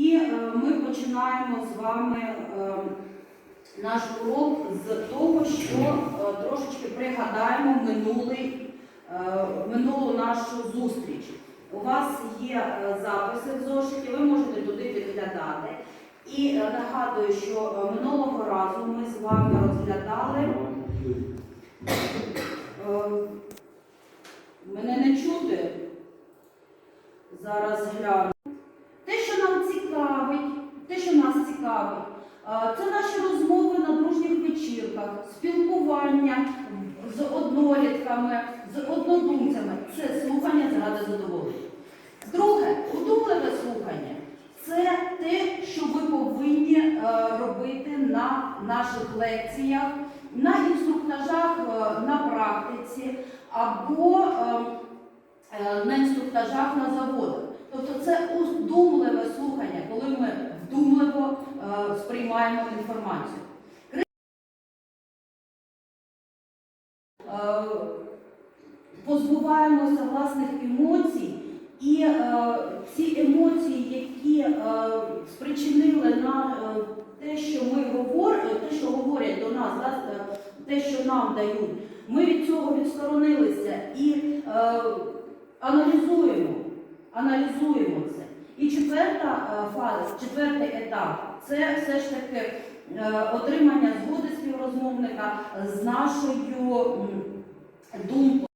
І е, ми починаємо з вами е, наш урок з того, що е, трошечки пригадаємо минулий, минулу нашу зустріч. У вас є записи в зошиті, ви можете туди підглядати. І нагадую, що минулого разу ми з вами розглядали. Мене не чути. Зараз гляну. Те, що нам цікавить, те, цікавить, е, це наші розмови на дружніх вечірках, спілкування з однолітками, з однодумцями. Це слухання заради задоволення. Друге, удумливе слухання це те, що ви повинні е, робити на наших лекціях, на інструктажах е, на практиці або е, е, на інструктажах на заводах. Тобто це удумливе слухання, коли ми вдумливо е, сприймаємо інформацію. Е, Позбуваємося власних емоцій, і е, ці емоції, які е, спричинили на те, що ми говоримо, те, що говорять до нас, те, що нам дають, ми від цього відсторонилися і аналізуємо, аналізуємо це. Фаза, четвертий етап це все ж таки е, отримання згоди співрозмовника з нашою думкою.